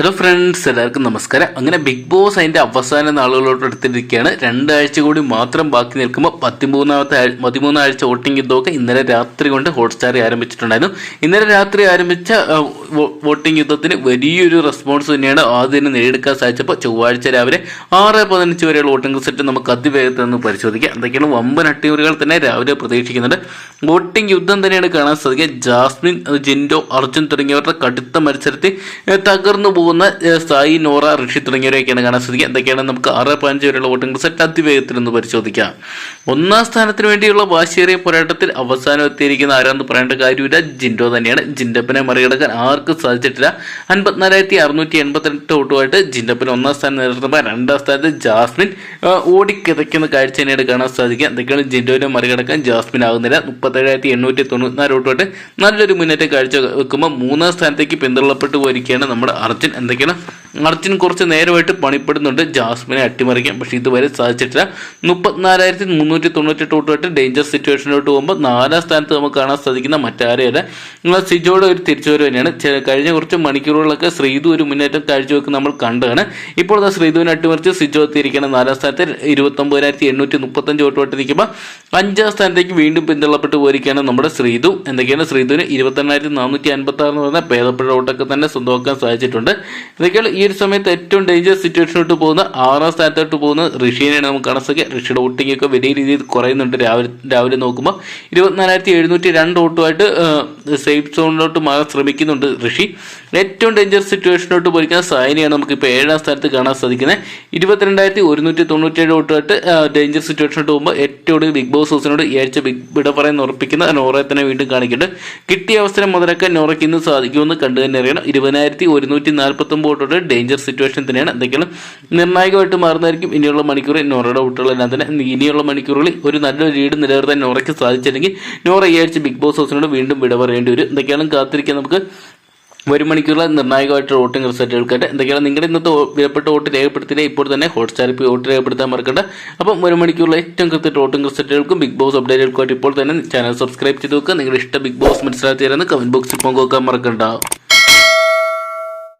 Hello friends എല്ലാവർക്കും നമസ്കാരം. അങ്ങനെ ബിഗ് ബോസ് അതിന്റെ അവസാന നാളുകളോട് എടുത്തിരിക്കുകയാണ് രണ്ടാഴ്ച കൂടി മാത്രം ബാക്കി നിൽക്കുമ്പോൾ പതിമൂന്നാമത്തെ പതിമൂന്നാഴ്ച വോട്ടിംഗ് ഇതൊക്കെ ഇന്നലെ രാത്രി കൊണ്ട് ഹോട്ട്സ്റ്റാറിൽ ആരംഭിച്ചിട്ടുണ്ടായിരുന്നു. ഇന്നലെ രാത്രി ആരംഭിച്ച വോട്ടിംഗ് യുദ്ധത്തിന് വലിയൊരു റെസ്പോൺസ് തന്നെയാണ് ആദ്യം നേടിയെടുക്കാൻ സാധിച്ചപ്പോൾ ചൊവ്വാഴ്ച രാവിലെ ആറ് പതിനഞ്ച് വരെയുള്ള വോട്ടിംഗ് റിസൾട്ട് നമുക്ക് അതിവേഗത്തിൽ നിന്ന് പരിശോധിക്കാം. എന്തൊക്കെയാണ് വമ്പൻ അട്ടിമറികൾ തന്നെ രാവിലെ പ്രതീക്ഷിക്കുന്നുണ്ട്. വോട്ടിംഗ് യുദ്ധം തന്നെയാണ് കാണാൻ സാധിക്കുക. ജാസ്മിൻ ജിൻഡോ അർജുൻ തുടങ്ങിയവരുടെ കടുത്ത മത്സരത്തിൽ തകർന്നു പോകുന്ന സായി നോറ ഋഷി തുടങ്ങിയവരെയൊക്കെയാണ് കാണാൻ സാധിക്കുക. എന്തൊക്കെയാണ് നമുക്ക് ആറ് പതിനഞ്ച് വരെയുള്ള വോട്ടിംഗ് റിസൾട്ട് അതിവേഗത്തിൽ നിന്ന് പരിശോധിക്കാം. ഒന്നാം സ്ഥാനത്തിന് വേണ്ടിയുള്ള വാശിയേറിയ പോരാട്ടത്തിൽ അവസാനം എത്തിയിരിക്കുന്ന ആരാന്ന് പറയേണ്ട കാര്യമില്ല. ജിൻഡോ തന്നെയാണ്. ജിൻഡപ്പിനെ മറികടക്കാൻ ആർക്കും സാധിച്ചിട്ടില്ല. അൻപത്തിനാലായിരത്തി അറുന്നൂറ്റി എൺപത്തെട്ട് വോട്ടുമായിട്ട് ജിൻഡപ്പിന് ഒന്നാം സ്ഥാനം നിലനിർത്തുമ്പോൾ രണ്ടാം സ്ഥാനത്ത് ജാസ്മിൻ ഓടിക്കിതയ്ക്കുന്ന കാഴ്ച തന്നെയാണ് കാണാൻ സാധിക്കുക എന്തൊക്കെയാണ് ജിൻഡോനെ മറികടക്കാൻ? ജാസ്മിൻ ആകുന്നില്ല. മുപ്പത്തേഴായിരത്തി എണ്ണൂറ്റി തൊണ്ണൂറ്റിനാല് വോട്ടുമായിട്ട് നല്ലൊരു മുന്നേറ്റം കാഴ്ച വെക്കുമ്പോൾ മൂന്നാം സ്ഥാനത്തേക്ക് പിന്തള്ളപ്പെട്ടു പോയിരിക്കുകയാണ് നമ്മുടെ അർജുൻ. എന്തൊക്കെയാണ് അർജുൻ കുറച്ച് നേരമായിട്ട് പണിപ്പെടുന്നുണ്ട്. ജാസ്മിനെ അട്ടിമറിക്കാൻ. പക്ഷെ ഇതുവരെ സാധിച്ചിട്ടില്ല. മുപ്പത്തിനാലായിരത്തി മുന്നൂറ്റി തൊണ്ണൂറ്റെട്ട് വോട്ടുമായിട്ട് ഡേഞ്ചർ സിറ്റുവേഷനിലോട്ട് പോകുമ്പോൾ നാലാം സ്ഥാനത്ത് നമുക്ക് കാണാൻ സാധിക്കുന്ന മറ്റാരെയല്ല. നിങ്ങൾ സിജോയുടെ ഒരു തിരിച്ചുവരവ് തന്നെയാണ്. കഴിഞ്ഞ കുറച്ച് മണിക്കൂറുകളൊക്കെ ശ്രീതു ഒരു മുന്നേറ്റം കാഴ്ചവെക്കുന്ന നമ്മൾ കണ്ടതാണ്. ഇപ്പോൾ അത് ശ്രീതുവിനെ അട്ടിമറിച്ച് സിജോ എത്തിയിരിക്കുന്ന നാലാം സ്ഥാനത്ത്. ഇരുപത്തൊമ്പതിനായിരത്തി എണ്ണൂറ്റി മുപ്പത്തഞ്ച് തൊട്ടുമായിട്ട് നിൽക്കുമ്പോൾ അഞ്ചാം സ്ഥാനത്തേക്ക് വീണ്ടും പിന്തള്ളപ്പെട്ട് പോയിരിക്കുകയാണ് നമ്മുടെ ശ്രീതു. എന്തൊക്കെയാണ്? ശ്രീതുവിന് ഇരുപത്തെണ്ണായിരത്തി നാനൂറ്റി അൻപത്തി ആറ് എന്ന് പറഞ്ഞ ഭേദപ്പെട്ട തന്നെ സ്വന്തമാക്കാൻ സാധിച്ചിട്ടുണ്ട്. ഇതൊക്കെയാണ് ഈ ഒരു സമയത്ത് ഏറ്റവും ഡേഞ്ചർ സിറ്റുവേഷനോട്ട് പോകുന്ന ആറാം സ്ഥാനത്തോട്ട് പോകുന്ന ഋഷിനെയാണ് നമുക്ക് കാണാൻ ഋഷിയുടെ വോട്ടിംഗ് ഒക്കെ വലിയ രീതിയിൽ കുറയുന്നുണ്ട്. രാവിലെ രാവിലെ നോക്കുമ്പോൾ ഇരുപത്തിനാലായിരത്തി എഴുന്നൂറ്റി രണ്ട് വോട്ടുമായിട്ട് സേഫ് സോണിലോട്ട് മാറാൻ ശ്രമിക്കുന്നുണ്ട് ഋഷി. ഏറ്റവും ഡേഞ്ചർ സിറ്റുവേഷനോട്ട് പോയിരിക്കുന്ന സായനിയാണ് നമുക്ക് ഇപ്പോൾ ഏഴാം സ്ഥാനത്ത് കാണാൻ സാധിക്കുന്നത്. ഇരുപത്തിരണ്ടായിരത്തി ഒരുന്നൂറ്റി തൊണ്ണൂറ്റേഴ് വോട്ടുമായിട്ട് ഡേഞ്ചർ സിറ്റുവേഷനോട്ട് പോകുമ്പോൾ ഏറ്റവും കൂടുതൽ ബിഗ് ബോസ് ഹൗസിനോട് ഈ ആഴ്ച ബിഗ് വിട പറയുന്ന ഉറപ്പിക്കുന്ന നോറയെ തന്നെ വീണ്ടും കാണിക്കുന്നുണ്ട്. കിട്ടിയ അവസരം മുതലൊക്കെ നോറയ്ക്ക് ഇന്ന് സാധിക്കുമെന്ന് കണ്ടു തന്നെ അറിയണം. ഇരുപതിനായിരത്തി ഒരുന്നൂറ്റി നാൽപ്പത്തൊമ്പത് വോട്ടോടെ ഡേഞ്ചർ സിറ്റുവേഷൻ തന്നെയാണ്. എന്തെങ്കിലും നിർണായകമായിട്ട് മാറുന്നതായിരിക്കും. ഇനിയുള്ള മണിക്കൂറിൽ നോറയുടെ കുട്ടികളെല്ലാം തന്നെ. ഇനിയുള്ള മണിക്കൂറുകളിൽ ഒരു നല്ലൊരു ലീഡ് നിലനിർത്താൻ നോറയ്ക്ക് സാധിച്ചില്ലെങ്കിൽ നോറ ഈ ആഴ്ച ബിഗ് ബോസ് ഹൗസിനോട് വീണ്ടും വിട പറയേണ്ടി വരും. എന്തൊക്കെയാണ് കാത്തിരിക്കാൻ നമുക്ക് ഒരു മണിക്കൂറിലെ നിർണായകമായിട്ട് വോട്ടിംഗ് റിസൾട്ടുകൾക്കായിട്ട് എന്തൊക്കെയാണ് നിങ്ങളുടെ ഇന്നത്തെ വിലപ്പെട്ട വോട്ട് രേഖപ്പെടുത്തിയില്ലേ? ഇപ്പോൾ തന്നെ ഹോട്ട്സ്റ്റാറിൽ വോട്ട് രേഖപ്പെടുത്താൻ മറക്കണ്ട. അപ്പം ഒരു മണിക്കൂറിലെ ഏറ്റവും കൃത്യമായിട്ട് വോട്ടിംഗ് റിസൾട്ടുകൾക്കും ബിഗ് ബോസ് അപ്ഡേറ്റുകൾക്കായിട്ട് ഇപ്പോൾ തന്നെ ചാനൽ സബ്സ്ക്രൈബ് ചെയ്ത് വെക്കുക. നിങ്ങളുടെ ഇഷ്ട ബിഗ് ബോസ് മനസ്സിലാക്കി തരുന്ന കമന്റ് ബോക്സിൽ പങ്കുവെക്കാൻ മറക്കണ്ട.